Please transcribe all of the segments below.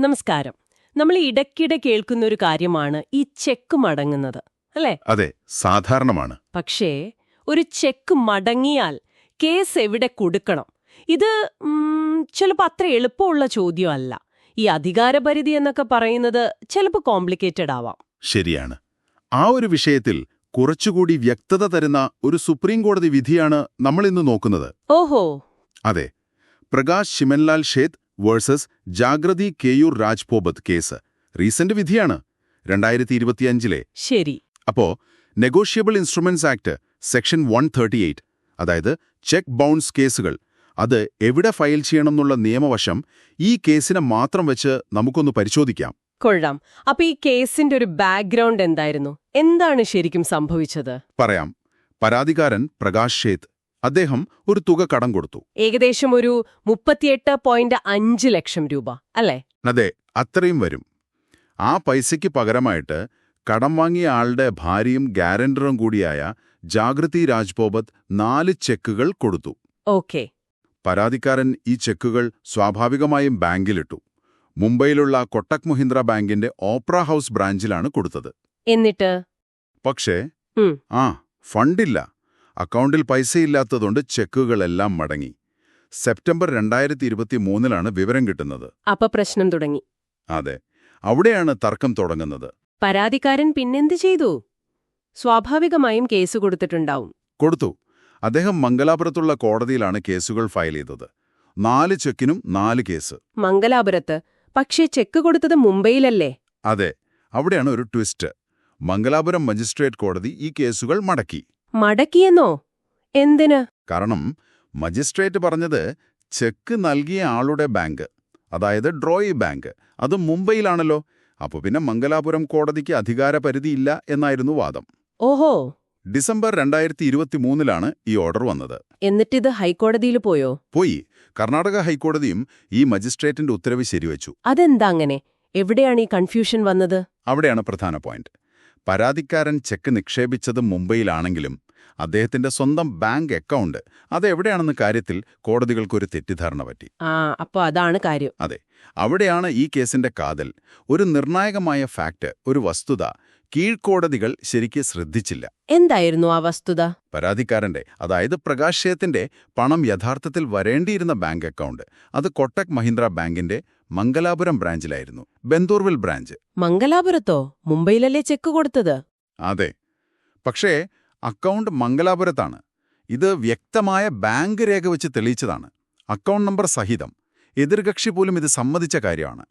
നമസ്കാരം. നമ്മൾ ഇടയ്ക്കിടെ കേൾക്കുന്ന ഒരു കാര്യമാണ് ഈ ചെക്ക് മടങ്ങുന്നത് അല്ലേ? അതെ സാധാരണമാണ്. പക്ഷേ ഒരു ചെക്ക് മടങ്ങിയാൽ കേസ് എവിടെ കൊടുക്കണം? ഇത് ചിലപ്പോൾ അത്ര എളുപ്പമുള്ള ചോദ്യമല്ല. ഈ അധികാരപരിധി എന്നൊക്കെ പറയുന്നത് ചിലപ്പോൾ കോംപ്ലിക്കേറ്റഡ് ആവാം. ശരിയാണ്. ആ ഒരു വിഷയത്തിൽ കുറച്ചുകൂടി വ്യക്തത തരുന്ന ഒരു സുപ്രീം കോടതി വിധിയാണ് നമ്മൾ ഇന്ന് നോക്കുന്നത്. ഓഹോ. അതെ. Prakash Chimanlal Sheth versus Jagruti Keyur Rajpopat case. Recent വിധിയാണ് രണ്ടായിരത്തി ഇരുപത്തിയഞ്ചിലെ ശരി. അപ്പോ negotiable instruments act section one thirty eight അതായത് ചെക്ക് ബൗൺസ് കേസുകൾ അത് എവിടെ ഫയൽ ചെയ്യണം എന്നുള്ള നിയമവശം ഈ കേസിനെ മാത്രം വെച്ച് നമുക്കൊന്ന് പരിശോധിക്കാം. കൊള്ളാം. അപ്പൊ ഈ കേസിന്റെ ഒരു ബാക്ക്ഗ്രൗണ്ട് എന്തായിരുന്നു? എന്താണ് ശരിക്കും സംഭവിച്ചത്? പറയാം. പരാതികാരൻ പ്രകാശ് ഷേത്ത് അദ്ദേഹം ഒരു തുക കടം കൊടുത്തു. ഏകദേശം ഒരു മുപ്പത്തിയെട്ട് പോയിന്റ് അഞ്ച് ലക്ഷം രൂപ അല്ലേ? അതെ അത്രയും വരും. ആ പൈസയ്ക്ക് പകരമായിട്ട് കടം വാങ്ങിയ ആളുടെ ഭാര്യയും ഗ്യാരണ്ടറും കൂടിയായ ജാഗൃതി രാജ്ബോബത്ത് നാല് ചെക്കുകൾ കൊടുത്തു. ഓക്കെ. പരാതിക്കാരൻ ഈ ചെക്കുകൾ സ്വാഭാവികമായും ബാങ്കിലിട്ടു. മുംബൈയിലുള്ള കൊട്ടക് മഹീന്ദ്ര ബാങ്കിന്റെ ഓപ്ര ഹൗസ് ബ്രാഞ്ചിലാണ് കൊടുത്തത്. എന്നിട്ട്? പക്ഷേ. ആ ഫണ്ടില്ല. അക്കൗണ്ടിൽ പൈസയില്ലാത്തതുകൊണ്ട് ചെക്കുകളെല്ലാം മടങ്ങി. സെപ്റ്റംബർ രണ്ടായിരത്തി ഇരുപത്തി മൂന്നിലാണ് വിവരം കിട്ടുന്നത്. അപ്പൊ പ്രശ്നം തുടങ്ങി. അതെ. അവിടെയാണ് തർക്കം തുടങ്ങുന്നത്. പരാതിക്കാരൻ പിന്നെന്ത് ചെയ്തു? സ്വാഭാവികമായും കേസ് കൊടുത്തിട്ടുണ്ടാവും. കൊടുത്തു. അദ്ദേഹം മംഗലാപുരത്തുള്ള കോടതിയിലാണ് കേസുകൾ ഫയൽ ചെയ്തത്. നാല് ചെക്കിനും നാല് കേസ്. മംഗലാപുരത്ത്? പക്ഷേ ചെക്ക് കൊടുത്തത് മുംബൈയിലല്ലേ? അതെ. അവിടെയാണ് ഒരു ട്വിസ്റ്റ്. മംഗലാപുരം മജിസ്ട്രേറ്റ് കോടതി ഈ കേസുകൾ മടക്കി. മടക്കിയെന്നോ? എന്തിന്? കാരണം മജിസ്ട്രേറ്റ് പറഞ്ഞത് ചെക്ക് നൽകിയ ആളുടെ ബാങ്ക് അതായത് ഡ്രോയി ബാങ്ക് അത് മുംബൈയിലാണല്ലോ. അപ്പോൾ പിന്നെ മംഗലാപുരം കോടതിക്ക് അധികാരപരിധിയില്ല എന്നായിരുന്നു വാദം. ഓഹോ. ഡിസംബർ രണ്ടായിരത്തി ഇരുപത്തി മൂന്നിലാണ് ഈ ഓർഡർ വന്നത്. എന്നിട്ടിത് ഹൈക്കോടതിയിൽ പോയോ? പോയി. കർണാടക ഹൈക്കോടതിയും ഈ മജിസ്ട്രേറ്റിന്റെ ഉത്തരവ് ശരിവച്ചു. അതെന്താ അങ്ങനെ? എവിടെയാണ് ഈ കൺഫ്യൂഷൻ വന്നത്? അവിടെയാണ് പ്രധാന പോയിന്റ്. പരാതിക്കാരൻ ചെക്ക് നിക്ഷേപിച്ചത് മുംബൈയിലാണെങ്കിലും അദ്ദേഹത്തിന്റെ സ്വന്തം ബാങ്ക് അക്കൗണ്ട്. അതെവിടെയാണെന്ന കാര്യത്തിൽ കോടതികൾക്കൊരു തെറ്റിദ്ധാരണ പറ്റി. ആ അപ്പൊ അതാണ് കാര്യം. അതെ. അവിടെയാണ് ഈ കേസിന്റെ കാതൽ. ഒരു നിർണായകമായ ഫാക്ട് ഒരു വസ്തുത കീഴ്ക്കോടതികൾ ശരിക്ക് ശ്രദ്ധിച്ചില്ല. എന്തായിരുന്നു ആ വസ്തുത? പരാതിക്കാരന്റെ അതായത് പ്രകാശയത്തിന്റെ പണം യഥാർത്ഥത്തിൽ വരേണ്ടിയിരുന്ന ബാങ്ക് അക്കൗണ്ട്. അത് കൊട്ടക് മഹീന്ദ്ര ബാങ്കിന്റെ മംഗലാപുരം ബ്രാഞ്ചിലായിരുന്നു. ബെന്തൂർവിൽ ബ്രാഞ്ച്. മംഗലാപുരത്തോ? മുംബൈയിലല്ലേ ചെക്ക് കൊടുത്തത്? അതെ. പക്ഷേ അക്കൗണ്ട് മംഗലാപുരത്താണ്. ഇത് വ്യക്തമായ ബാങ്ക് രേഖ വെച്ച് തെളിയിച്ചതാണ്. അക്കൗണ്ട് നമ്പർ സഹിതം. എതിർകക്ഷി പോലും ഇത് സമ്മതിച്ച കാര്യമാണ്.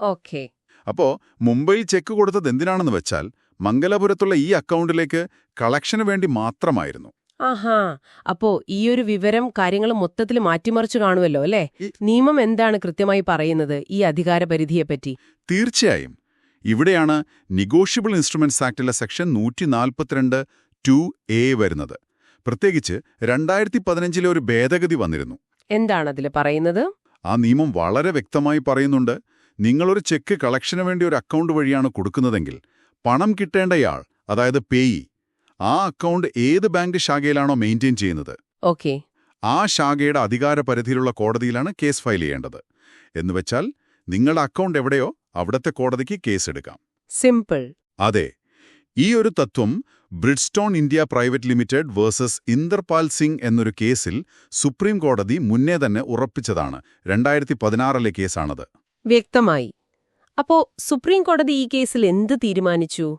ഓക്കെ. അപ്പോ മുംബൈയിൽ ചെക്ക് കൊടുത്തത് എന്തിനാണെന്ന് വെച്ചാൽ മംഗലാപുരത്തുള്ള ഈ അക്കൗണ്ടിലേക്ക് കളക്ഷന് വേണ്ടി മാത്രമായിരുന്നു. ആഹാ. അപ്പോ ഈ ഒരു വിവരം കാര്യങ്ങൾ മൊത്തത്തിൽ മാറ്റിമറിച്ചു കാണുമല്ലോ അല്ലേ? നിയമം എന്താണ് കൃത്യമായി പറയുന്നത് ഈ അധികാരപരിധിയെപ്പറ്റി തീർച്ചയായും. ഇവിടെയാണ് നിഗോഷ്യബിൾ ഇൻസ്ട്രുമെന്റ്സ് ആക്ടിലെ സെക്ഷൻ നൂറ്റി നാൽപ്പത്തിരണ്ട് ടു എ വരുന്നത്. പ്രത്യേകിച്ച് രണ്ടായിരത്തി പതിനഞ്ചിലെ ഒരു ഭേദഗതി വന്നിരുന്നു. എന്താണതിൽ പറയുന്നത്? ആ നിയമം വളരെ വ്യക്തമായി പറയുന്നുണ്ട്. നിങ്ങളൊരു ചെക്ക് കളക്ഷന് വേണ്ടി ഒരു അക്കൗണ്ട് വഴിയാണ് കൊടുക്കുന്നതെങ്കിൽ പണം കിട്ടേണ്ടയാൾ അതായത് പേയി ആ അക്കൗണ്ട് ഏത് ബാങ്ക് ശാഖയിലാണോ മെയിന്റെയിൻ ചെയ്യുന്നത്? ഓക്കെ. ആ ശാഖയുടെ അധികാര പരിധിയിലുള്ള കോടതിയിലാണ് കേസ് ഫയൽ ചെയ്യേണ്ടത്. എന്നുവെച്ചാൽ നിങ്ങളുടെ അക്കൗണ്ട് എവിടെയോ അവിടത്തെ കോടതിക്ക് കേസ് എടുക്കാം. സിമ്പിൾ. അതെ. ഈ ഒരു തത്വം Bridgestone India private limited versus Inderpal Singh എന്നൊരു കേസിൽ സുപ്രീം കോടതി മുന്നേ തന്നെ ഉറപ്പിച്ചതാണ്. രണ്ടായിരത്തി പതിനാറിലെ കേസാണത്. വ്യക്തമായി. അപ്പോ സുപ്രീം കോടതി ഈ കേസിൽ എന്ത് തീരുമാനിച്ചു?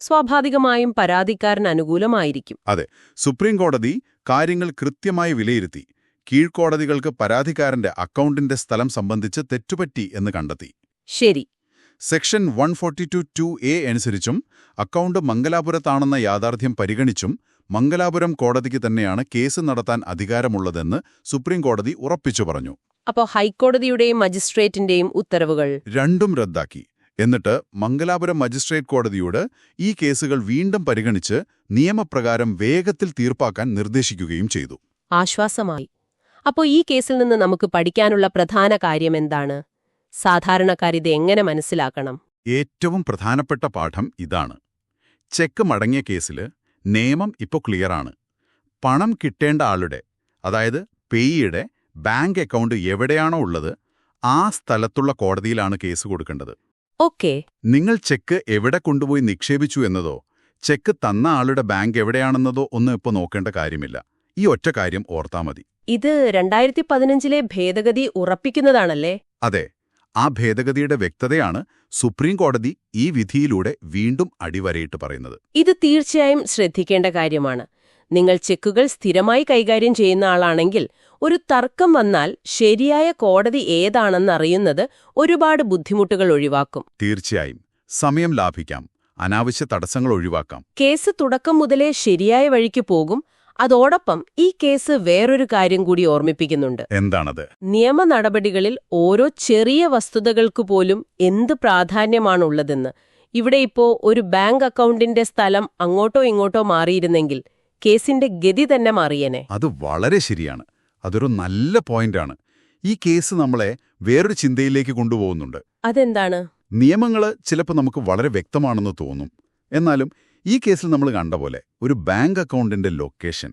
സ്വാഭാവികമായും പരാതിക്കാരൻ അനുകൂലമായിരിക്കും. അതെ സുപ്രീം കോടതി കാര്യങ്ങൾ കൃത്യമായി വിലയിരുത്തി. കീഴ്ക്കോടതികൾക്ക് പരാതിക്കാരന്റെ അക്കൗണ്ടിന്റെ സ്ഥലം സംബന്ധിച്ച് തെറ്റുപറ്റി എന്ന് കണ്ടെത്തി. ശരി. Section one forty two two A അനുസരിച്ചും അക്കൗണ്ട് മംഗലാപുരത്താണെന്ന യാഥാർത്ഥ്യം പരിഗണിച്ചും മംഗലാപുരം കോടതിക്ക് തന്നെയാണ് കേസ് നടത്താൻ അധികാരമുള്ളതെന്ന് സുപ്രീം കോടതി ഉറപ്പിച്ചു പറഞ്ഞു. അപ്പോ ഹൈക്കോടതിയുടെയും മജിസ്ട്രേറ്റിന്റെയും ഉത്തരവുകൾ? രണ്ടും റദ്ദാക്കി. എന്നിട്ട് മംഗലാപുരം മജിസ്ട്രേറ്റ് കോടതിയോട് ഈ കേസുകൾ വീണ്ടും പരിഗണിച്ച് നിയമപ്രകാരം വേഗത്തിൽ തീർപ്പാക്കാൻ നിർദ്ദേശിക്കുകയും ചെയ്തു. ആശ്വാസമായി. അപ്പോ ഈ കേസിൽ നിന്ന് നമുക്ക് പഠിക്കാനുള്ള പ്രധാന കാര്യം എന്താണ്? സാധാരണക്കാരിത് എങ്ങനെ മനസ്സിലാക്കണം? ഏറ്റവും പ്രധാനപ്പെട്ട പാഠം ഇതാണ്. ചെക്ക് മടങ്ങിയ കേസിൽ നിയമം ഇപ്പോൾ ക്ലിയറാണ്. പണം കിട്ടേണ്ട ആളുടെ അതായത് പേയിയുടെ ബാങ്ക് അക്കൗണ്ട് എവിടെയാണോ ഉള്ളത് ആ സ്ഥലത്തുള്ള കോടതിയിലാണ് കേസ് കൊടുക്കേണ്ടത്. ഓക്കെ. നിങ്ങൾ ചെക്ക് എവിടെ കൊണ്ടുപോയി നിക്ഷേപിച്ചു എന്നതോ ചെക്ക് തന്ന ആളുടെ ബാങ്ക് എവിടെയാണെന്നതോ ഒന്നും ഇപ്പൊ നോക്കേണ്ട കാര്യമില്ല. ഈ ഒറ്റ കാര്യം ഓർത്താ മതി. ഇത് രണ്ടായിരത്തി പതിനഞ്ചിലെ ഭേദഗതി ഉറപ്പിക്കുന്നതാണല്ലേ? അതെ. ആ ഭേദഗതിയുടെ വ്യക്തതയാണ് സുപ്രീം കോടതി ഈ വിധിയിലൂടെ വീണ്ടും അടിവരയിട്ട് പറയുന്നത്. ഇത് തീർച്ചയായും ശ്രദ്ധിക്കേണ്ട കാര്യമാണ്. നിങ്ങൾ ചെക്കുകൾ സ്ഥിരമായി കൈകാര്യം ചെയ്യുന്ന ആളാണെങ്കിൽ ഒരു തർക്കം വന്നാൽ ശരിയായ കോടതി ഏതാണെന്നറിയുന്നത് ഒരുപാട് ബുദ്ധിമുട്ടുകൾ ഒഴിവാക്കും. തീർച്ചയായും. സമയം ലാഭിക്കാം. അനാവശ്യ തടസ്സങ്ങൾ ഒഴിവാക്കാം. കേസ് തുടക്കം മുതലേ ശരിയായ വഴിക്ക് പോകും. അതോടൊപ്പം ഈ കേസ് വേറൊരു കാര്യം കൂടി ഓർമ്മിപ്പിക്കുന്നുണ്ട്. എന്താണത്? നിയമ നടപടികളിൽ ഓരോ ചെറിയ വസ്തുതകൾക്ക് പോലും എന്ത് പ്രാധാന്യമാണുള്ളതെന്ന്. ഇവിടെ ഇപ്പോ ഒരു ബാങ്ക് അക്കൗണ്ടിന്റെ സ്ഥലം അങ്ങോട്ടോ ഇങ്ങോട്ടോ മാറിയിരുന്നെങ്കിൽ കേസിന്റെ ഗതി തന്നെ മാറിയനെ. അത് വളരെ ശരിയാണ്. അതൊരു നല്ല പോയിന്റാണ്. ഈ കേസ് നമ്മളെ വേറൊരു ചിന്തയിലേക്ക് കൊണ്ടുപോകുന്നുണ്ട്. അതെന്താണ്? നിയമങ്ങൾ ചിലപ്പോൾ നമുക്ക് വളരെ വ്യക്തമാണെന്ന് തോന്നും. എന്നാലും ഈ കേസിൽ നമ്മൾ കണ്ട പോലെ ഒരു ബാങ്ക് അക്കൗണ്ടിന്റെ ലൊക്കേഷൻ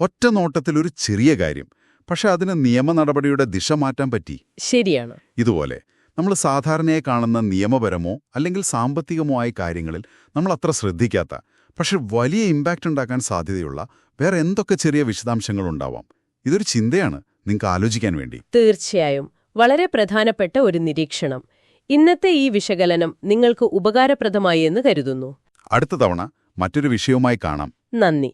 ഒറ്റ നോട്ടത്തിൽ ഒരു ചെറിയ കാര്യം പക്ഷെ അതിന് നിയമ നടപടിയുടെ ദിശ മാറ്റാൻ പറ്റി. ശരിയാണ്. ഇതുപോലെ നമ്മൾ സാധാരണയായി കാണുന്ന നിയമപരമോ അല്ലെങ്കിൽ സാമ്പത്തികമോ ആയ കാര്യങ്ങളിൽ നമ്മൾ അത്ര ശ്രദ്ധിക്കാത്ത പക്ഷെ വലിയ ഇമ്പാക്റ്റ് ഉണ്ടാക്കാൻ സാധ്യതയുള്ള വേറെ എന്തൊക്കെ ചെറിയ വിശദാംശങ്ങൾ ഉണ്ടാവാം? ഇതൊരു ചിന്തയാണ്. നിങ്ങൾക്ക് ആലോചിക്കാൻ വേണ്ടി. തീർച്ചയായും. വളരെ പ്രധാനപ്പെട്ട ഒരു നിരീക്ഷണം. ഇന്നത്തെ ഈ വിശകലനം നിങ്ങൾക്ക് ഉപകാരപ്രദമായി എന്ന് കരുതുന്നു. അടുത്ത തവണ മറ്റൊരു വിഷയവുമായി കാണാം. നന്ദി.